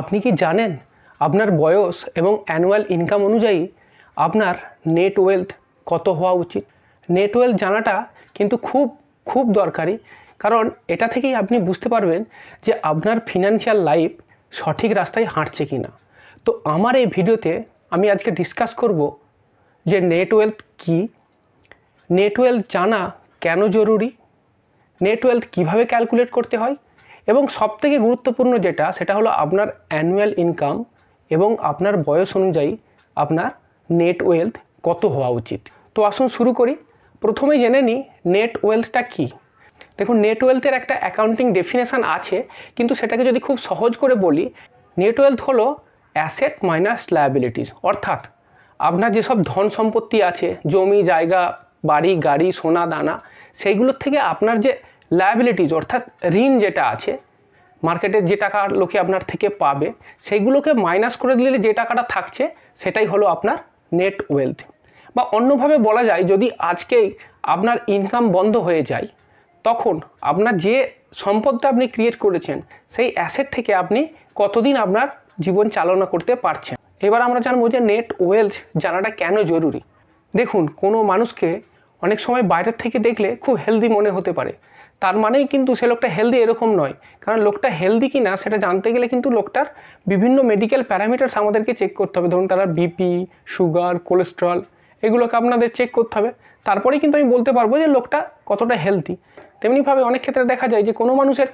আপনি কি জানেন আপনার বয়স এবং অ্যানুয়াল ইনকাম অনুযায়ী আপনার নেট ওয়েলথ কত হওয়া উচিত? নেট ওয়েলথ জানাটা কিন্তু খুব খুব দরকারি। কারণ এটা থেকেই আপনি বুঝতে পারবেন যে আপনার ফিনান্সিয়াল লাইফ সঠিক রাস্তায় হাঁটছে কি না তো আমার এই ভিডিওতে আমি আজকে ডিসকাস করব যে নেট ওয়েলথ কী? নেট ওয়েলথ জানা কেন জরুরি? নেট ওয়েলথ কীভাবে ক্যালকুলেট করতে হয়? এবং সবথেকে গুরুত্বপূর্ণ যেটা, সেটা হলো আপনার অ্যানুয়াল ইনকাম এবং আপনার বয়স অনুযায়ী আপনার নেট ওয়েলথ কত হওয়া উচিত। তো আসুন শুরু করি। প্রথমেই জেনে নিই নেট ওয়েলথটা কী? দেখুন নেট ওয়েলথের একটা অ্যাকাউন্টিং ডেফিনেশান আছে, কিন্তু সেটাকে যদি খুব সহজ করে বলি নেট ওয়েলথ হলো অ্যাসেট মাইনাস লায়াবিলিটিস অর্থাৎ আপনার যেসব ধন সম্পত্তি আছে, জমি, জায়গা, বাড়ি, গাড়ি, সোনা, দানা, সেইগুলোর থেকে আপনার যে লায়াবিলিটিস অর্থাৎ ঋণ যেটা আছে মার্কেটে যে টাকা লোকে আপনার থেকে পাবে সেইগুলোকে মাইনাস করে দিলে যে টাকাটা থাকছে, সেটাই হলো আপনার নেট ওয়েলথ বা অন্যভাবে বলা যায়, যদি আজকেই আপনার ইনকাম বন্ধ হয়ে যায়, তখন আপনার যে সম্পদটা আপনি ক্রিয়েট করেছেন, সেই অ্যাসেট থেকে আপনি কতদিন আপনার জীবন চালনা করতে পারছেন? এবার আমরা জানব যে নেট ওয়েলথ জানাটা কেন জরুরি? দেখুন, কোনো মানুষকে অনেক সময় বাইরের থেকে দেখলে খুব হেলদি মনে হতে পারে। তার মানেই কিন্তু সে লোকটা হেলদি এরকম নয়। কারণ লোকটা হেলদি কি না সেটা জানতে গেলে কিন্তু লোকটার বিভিন্ন মেডিকেল প্যারামিটার্স আমাদেরকে চেক করতে হবে। ধরুন তারা বিপি সুগার কোলেস্ট্রল এগুলোকে আপনাদের চেক করতে হবে। তারপরেই কিন্তু আমি বলতে পারব যে লোকটা কতটা হেলদি তেমনিভাবে অনেক ক্ষেত্রে দেখা যায় যে কোনো মানুষের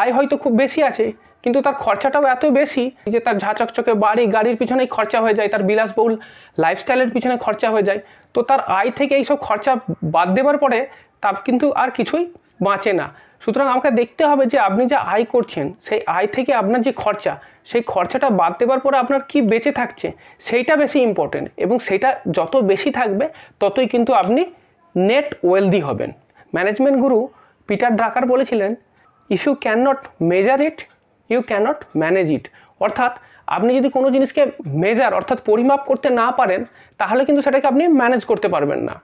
আয় হয়তো খুব বেশি আছে, কিন্তু তার খরচাটাও এত বেশি যে তার ঝা চকচকে বাড়ি, গাড়ির পিছনেই খরচা হয়ে যায়, তার বিলাসবহুল লাইফস্টাইলের পিছনে খরচা হয়ে যায়। তো তার আয় থেকে এইসব খরচা বাদ দেওয়ার পরে তার কিন্তু আর কিছুই বাঁচে না। সুতরাং আমাকে দেখতে হবে যে আপনি যা আয় করছেন, সেই আয় থেকে আপনার যে খরচা, সেই খরচাটা বাদ দেওয়ার পরে আপনার কি বেঁচে থাকছে, সেইটা বেশি ইম্পর্টেন্ট এবং সেটা যত বেশি থাকবে, ততই কিন্তু আপনি নেট ওয়েলদি হবেন। ম্যানেজমেন্ট গুরু পিটার ড্রাকার বলেছিলেন if you can not measure it you can not manage it অর্থাৎ আপনি যদি কোনো জিনিসকে মেজার অর্থাৎ পরিমাপ করতে না পারেন, তাহলে কিন্তু সেটাকে আপনি ম্যানেজ করতে পারবেন না।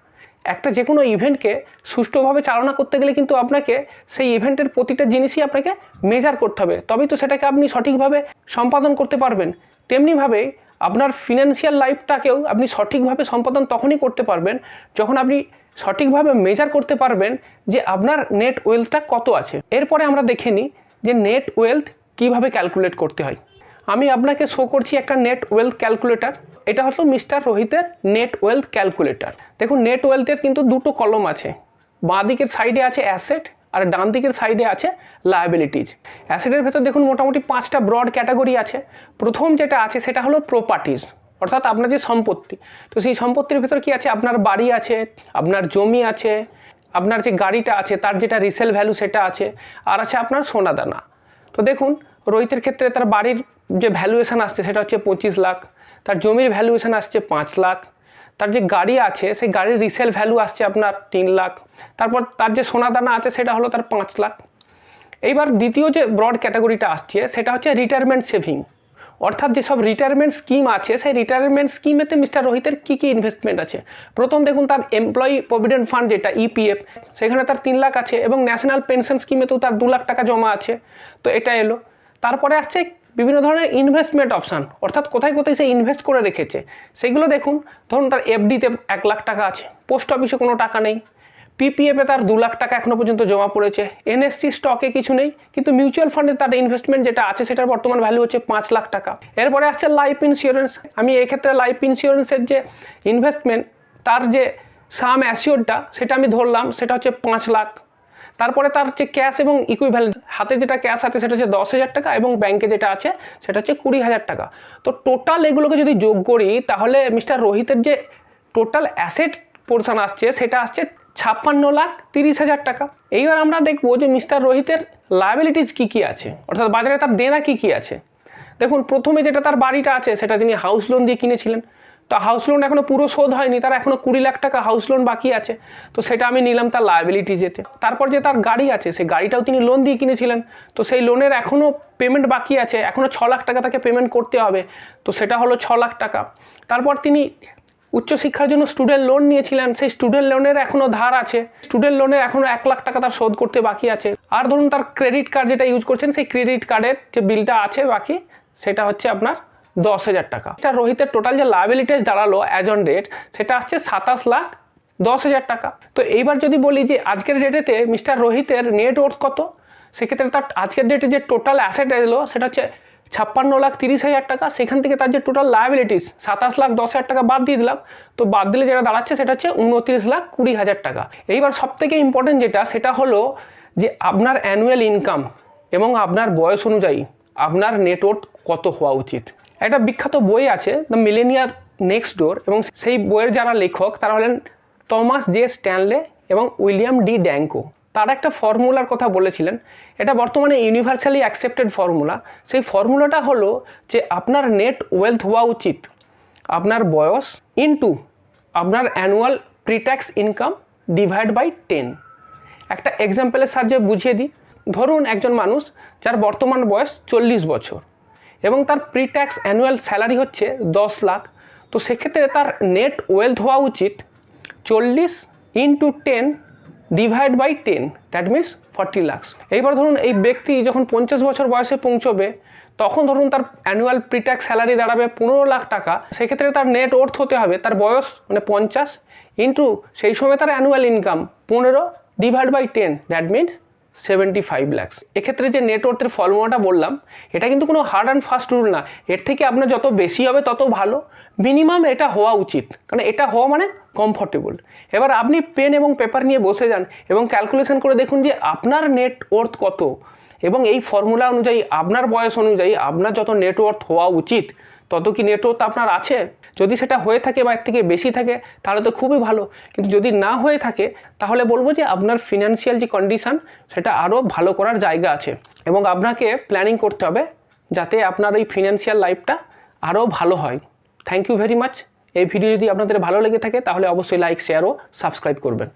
একটা যে কোনো ইভেন্টকে সুষ্ঠুভাবে চালনা করতে গেলে কিন্তু আপনাকে সেই ইভেন্টের প্রতিটা জিনিসই আপনাকে মেজার করতে হবে। তবেই তো সেটাকে আপনি সঠিকভাবে সম্পাদন করতে পারবেন। তেমনিভাবে আপনার ফিনান্সিয়াল লাইফটাকেও আপনি সঠিকভাবে সম্পাদন তখনই করতে পারবেন যখন আপনি সঠিকভাবে মেজার করতে পারবেন যে আপনার নেট ওয়েলথটা কত আছে। এরপরে আমরা দেখে নিই যে নেট ওয়েলথ কীভাবে ক্যালকুলেট করতে হয়। আমি আপনাকে শো করছি একটা নেট ওয়েলথ ক্যালকুলেটার এটা হলো মিস্টার রোহিতের নেট ওয়েলথ ক্যালকুলেটার দেখুন নেট ওয়েলথের কিন্তু দুটো কলম আছে। বাঁ দিকের সাইডে আছে অ্যাসেট আর ডান দিকের সাইডে আছে লায়াবিলিটিজ অ্যাসেটের ভেতর দেখুন, মোটামুটি পাঁচটা ব্রড ক্যাটাগরি আছে। প্রথম যেটা আছে, সেটা হলো প্রপার্টিজ অর্থাৎ আপনার যে সম্পত্তি। তো সেই সম্পত্তির ভেতর কি আছে? আপনার বাড়ি আছে, আপনার জমি আছে, আপনার যে গাড়িটা আছে, তার যেটা রিসেল ভ্যালু সেটা আছে, আর আছে আপনার সোনাদানা। তো দেখুন, রোহিতের ক্ষেত্রে তার বাড়ির যে ভ্যালুয়েশন আসছে, সেটা হচ্ছে পঁচিশ লাখ। তার জমির ভ্যালুয়েশন আসছে পাঁচ লাখ। তার যে গাড়ি আছে, সেই গাড়ির রিসেল ভ্যালু আসছে আপনার তিন লাখ। তারপর তার যে সোনাদানা আছে, সেটা হলো তার পাঁচ লাখ। এইবার দ্বিতীয় যে ব্রড ক্যাটাগরিটা আসছে, সেটা হচ্ছে রিটায়ারমেন্ট সেভিং অর্থাৎ যেসব রিটায়ারমেন্ট স্কিম আছে, সেই রিটায়ারমেন্ট স্কিমেতে মিস্টার রোহিতের কী কী ইনভেস্টমেন্ট আছে? প্রথম দেখুন তার এমপ্লয়ি প্রভিডেন্ট ফান্ড যেটা ইপিএফ সেখানে তার তিন লাখ আছে এবং ন্যাশনাল পেনশন স্কিমেতেও তার দু লাখ টাকা জমা আছে। তো এটা এলো। তারপরে আসছে বিভিন্ন ধরনের ইনভেস্টমেন্ট অপশান অর্থাৎ কোথায় কোথায় সে ইনভেস্ট করে রেখেছে, সেগুলো দেখুন। ধরুন তার এফডিতে এক লাখ টাকা আছে পোস্ট অফিসে কোনো টাকা নেই পিপিএফে তার দু লাখ টাকা এখনও পর্যন্ত জমা পড়েছে এনএসসি স্টকে কিছু নেই, কিন্তু মিউচুয়াল ফান্ডে তার ইনভেস্টমেন্ট যেটা আছে সেটার বর্তমান ভ্যালু হচ্ছে পাঁচ লাখ টাকা। এরপরে আসছে লাইফ ইন্স্যুরেন্স আমি এক্ষেত্রে লাইফ ইন্স্যুরেন্সের যে ইনভেস্টমেন্ট তার যে সাম অ্যাসিওরটা সেটা আমি ধরলাম, সেটা হচ্ছে পাঁচ লাখ। তারপরে তার যে ক্যাশ এবং ইকুইভ্যালেন্ট হাতে যেটা ক্যাশ আছে সেটা হচ্ছে দশ হাজার টাকা এবং ব্যাংকে যেটা আছে সেটা হচ্ছে কুড়ি হাজার টাকা। তো টোটাল এগুলোকে যদি যোগ করি, তাহলে মিস্টার রোহিতের যে টোটাল অ্যাসেট পোর্শন আসছে, সেটা আসছে ছাপ্পান্ন লাখ তিরিশ হাজার টাকা। এইবার আমরা দেখব যে মিস্টার রোহিতের লায়াবিলিটিস কী কী আছে, অর্থাৎ বাজারে তার দেনা কী কী আছে। দেখুন, প্রথমে যেটা তার বাড়িটা আছে, সেটা তিনি হাউস লোন দিয়ে কিনেছিলেন। তো হাউস লোন এখনও পুরো শোধ হয়নি, তার এখনও কুড়ি লাখ টাকা হাউস লোন বাকি আছে। তো সেটা আমি নিলাম তার লায়াবিলিটি যেতে। তারপর যে তার গাড়ি আছে, সেই গাড়িটাও তিনি লোন দিয়ে কিনেছিলেন। তো সেই লোনের এখনও পেমেন্ট বাকি আছে এখনও ছ লাখ টাকা তাকে পেমেন্ট করতে হবে। তো সেটা হলো ছ লাখ টাকা। তারপর তিনি উচ্চশিক্ষার জন্য স্টুডেন্ট লোন নিয়েছিলেন, সেই স্টুডেন্ট লোনের এখনও ধার আছে। স্টুডেন্ট লোনের এখনও এক লাখ টাকা তার শোধ করতে বাকি আছে। আর ধরুন তার ক্রেডিট কার্ড যেটা ইউজ করছেন, সেই ক্রেডিট কার্ডের যে বিলটা আছে বাকি, সেটা হচ্ছে আপনার দশ হাজার টাকা। এটা রোহিতের টোটাল যে লাইবিলিটিস দাঁড়াল অ্যাজ অন ডেট সেটা আসছে সাতাশ লাখ দশ হাজার টাকা। তো এইবার যদি বলি যে আজকের ডেটেতে মিস্টার রোহিতের নেট ওর্থ কত, সেক্ষেত্রে তার আজকের ডেটে যে টোটাল অ্যাসেট এলো সেটা হচ্ছে ছাপ্পান্ন লাখ তিরিশ হাজার টাকা। সেখান থেকে তার যে টোটাল লাইবিলিটিস সাতাশ লাখ দশ হাজার টাকা বাদ দিয়ে দিলাম। তো বাদ দিলে যেটা দাঁড়াচ্ছে, সেটা হচ্ছে উনত্রিশ লাখ কুড়ি হাজার টাকা। এইবার সব থেকে ইম্পর্টেন্ট যেটা, সেটা হলো যে আপনার অ্যানুয়াল ইনকাম এবং আপনার বয়স অনুযায়ী আপনার নেটওয়ার্থ কত হওয়া উচিত। একটা বিখ্যাত বই আছে দ্য মিলেনিয়ার নেক্সট ডোর এবং সেই বইয়ের যারা লেখক, তারা হলেন টমাস জে স্ট্যানলে এবং উইলিয়াম ডি ড্যাঙ্কো তারা একটা ফর্মুলার কথা বলেছিলেন। এটা বর্তমানে ইউনিভার্সালি অ্যাকসেপ্টেড ফর্মুলা। সেই ফর্মুলাটা হলো যে আপনার নেট ওয়েলথ হওয়া উচিত, আপনার বয়স ইনটু আপনার annual pretax income divide by ten একটা এক্সাম্পলের সাহায্যে বুঝিয়ে দিই। ধরুন একজন মানুষ যার বর্তমান বয়স চল্লিশ বছর। এবং তার প্রিট্যাক্স অ্যানুয়াল স্যালারি হচ্ছে দশ লাখ। তো সেক্ষেত্রে তার নেট ওয়েলথ হওয়া উচিত চল্লিশ into ten divide by ten that means forty lakhs এইবার ধরুন এই ব্যক্তি যখন পঞ্চাশ বছর বয়সে পৌঁছবে, তখন ধরুন তার অ্যানুয়াল প্রিট্যাক্স স্যালারি দাঁড়াবে পনেরো লাখ টাকা। সেক্ষেত্রে তার নেট ওর্থ হতে হবে তার বয়স মানে পঞ্চাশ ইন্টু সেই সময় তার অ্যানুয়াল ইনকাম পনেরো divide by ten that means seventy five lakhs এক্ষেত্রে যে নেটওয়ার্থের ফর্মুলাটা বললাম, এটা কিন্তু কোনো হার্ড অ্যান্ড ফাস্ট রুল না। এর থেকে আপনার যত বেশি হবে, তত ভালো। মিনিমাম এটা হওয়া উচিত। কারণ এটা হওয়া মানে কমফর্টেবল এবার আপনি পেন এবং পেপার নিয়ে বসে যান এবং ক্যালকুলেশন করে দেখুন যে আপনার নেটওয়ার্থ কত। এবং এই ফর্মুলা অনুযায়ী আপনার বয়স অনুযায়ী আপনার যত নেটওয়ার্থ হওয়া উচিত, তত কি নেটওয়ার্থ আপনার আছে? যদি সেটা হয়ে থাকে বা এর থেকে বেশি থাকে, তাহলে তো খুবই ভালো। কিন্তু যদি না হয়ে থাকে, তাহলে বলব যে আপনার ফিনান্সিয়াল যে কন্ডিশান সেটা আরও ভালো করার জায়গা আছে। এবং আপনাকে প্ল্যানিং করতে হবে যাতে আপনার ওই ফিনান্সিয়াল লাইফটা আরও ভালো হয়। থ্যাংক ইউ ভেরি মাচ এই ভিডিও যদি আপনাদের ভালো লেগে থাকে, তাহলে অবশ্যই লাইক শেয়ার ও সাবস্ক্রাইব করবেন।